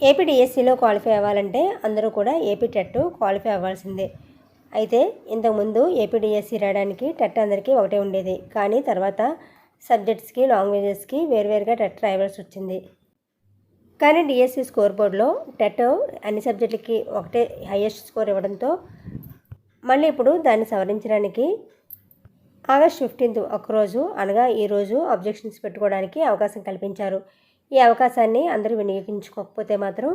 AP డిఎస్సిలో qualify అవ్వాలంటే అందరూ కూడా ఏపీ టెట్ క్వాలిఫై అవ్వాల్సిందే. అయితే ఇంతకుముందు ఏపీ డిఎస్సి రాయడానికి టెట్ అందరికీ ఒకటే ఉండేది. కానీ తర్వాత సబ్జెక్ట్స్కి లాంగ్వేజెస్కి వేరువేరుగా టెట్ రాయవలసి వచ్చింది. కానీ డిఎస్సి స్కోర్ బోర్డులో టెట్ అన్ని సబ్జెక్టులకి ఒకటే హయ్యెస్ట్ స్కోర్ ఇవ్వడంతో మళ్ళీ ఇప్పుడు దాన్ని సవరించడానికి ఆగస్ట్ ఫిఫ్టీన్త్ ఒకరోజు అనగా ఈరోజు అబ్జెక్షన్స్ పెట్టుకోవడానికి అవకాశం కల్పించారు. ఈ అవకాశాన్ని అందరూ వినియోగించుకోకపోతే మాత్రం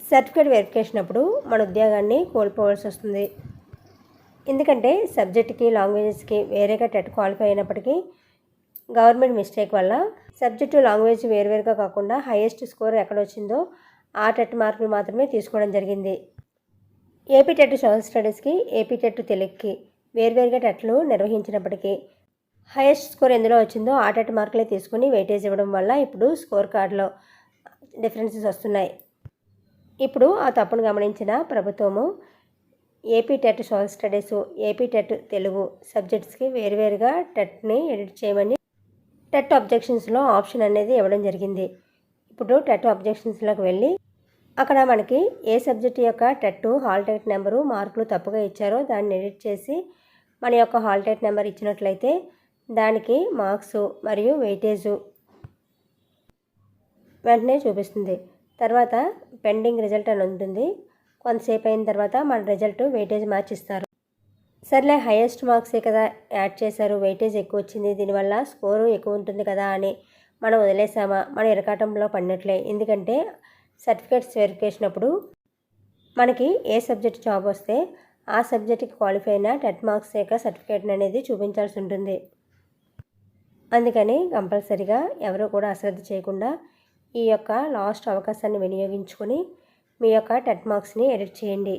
సర్టిఫికేట్ వెరిఫికేషన్ అప్పుడు మన ఉద్యోగాన్ని కోల్పోవాల్సి వస్తుంది. ఎందుకంటే సబ్జెక్ట్కి లాంగ్వేజెస్కి వేరేగా టెట్ క్వాలిఫై అయినప్పటికీ గవర్నమెంట్ మిస్టేక్ వల్ల సబ్జెక్టు లాంగ్వేజ్ వేరువేరుగా కాకుండా హైయెస్ట్ స్కోర్ ఎక్కడ వచ్చిందో ఆ టెట్ మార్కులు మాత్రమే తీసుకోవడం జరిగింది. ఏపీ టెట్ సోషల్ స్టడీస్కి ఏపీ టెట్ తెలుగుకి వేర్వేరుగా టెట్లు నిర్వహించినప్పటికీ హైయెస్ట్ స్కోర్ ఎందులో వచ్చిందో ఆ టెట్ మార్కులే తీసుకుని వెయిటేజ్ ఇవ్వడం వల్ల ఇప్పుడు స్కోర్ కార్డులో డిఫరెన్సెస్ వస్తున్నాయి. ఇప్పుడు ఆ తప్పును గమనించిన ప్రభుత్వము AP TET social studies AP TET Telugu సబ్జెక్ట్స్కి వేరువేరుగా టెట్ని ఎడిట్ చేయమని టెట్ అబ్జెక్షన్స్లో ఆప్షన్ అనేది ఇవ్వడం జరిగింది. ఇప్పుడు టెట్ అబ్జెక్షన్స్లోకి వెళ్ళి అక్కడ మనకి ఏ సబ్జెక్ట్ యొక్క టెట్ హాల్ టికెట్ నెంబరు మార్కులు తప్పుగా ఇచ్చారో దాన్ని ఎడిట్ చేసి మన యొక్క హాల్ టికెట్ నెంబర్ ఇచ్చినట్లయితే దానికి మార్క్స్ మరియు వెయిటేజు వెంటనే చూపిస్తుంది. తర్వాత పెండింగ్ రిజల్ట్ అని ఉంటుంది. కొంతసేపు అయిన తర్వాత మన రిజల్ట్ వెయిటేజ్ మార్చిస్తారు సర్లే హైయెస్ట్ మార్క్సే కదా యాడ్ చేశారు. వెయిటేజ్ ఎక్కువ వచ్చింది. దీనివల్ల స్కోరు ఎక్కువ ఉంటుంది కదా అని మనం వదిలేసామా? మన ఇరకాటంలో పడినట్లే. ఎందుకంటే సర్టిఫికేట్స్ వెరిఫికేషన్ అప్పుడు మనకి ఏ సబ్జెక్ట్ జాబ్ వస్తే ఆ సబ్జెక్ట్కి క్వాలిఫై అయిన టెట్ మార్క్స్ యొక్క సర్టిఫికేట్ అనేది చూపించాల్సి ఉంటుంది. అందుకని కంపల్సరిగా ఎవరు కూడా అశ్రద్ధ చేయకుండా ఈ యొక్క లాస్ట్ అవకాశాన్ని వినియోగించుకొని మీ యొక్క టెట్ మార్క్స్ని ఎడిట్ చేయండి.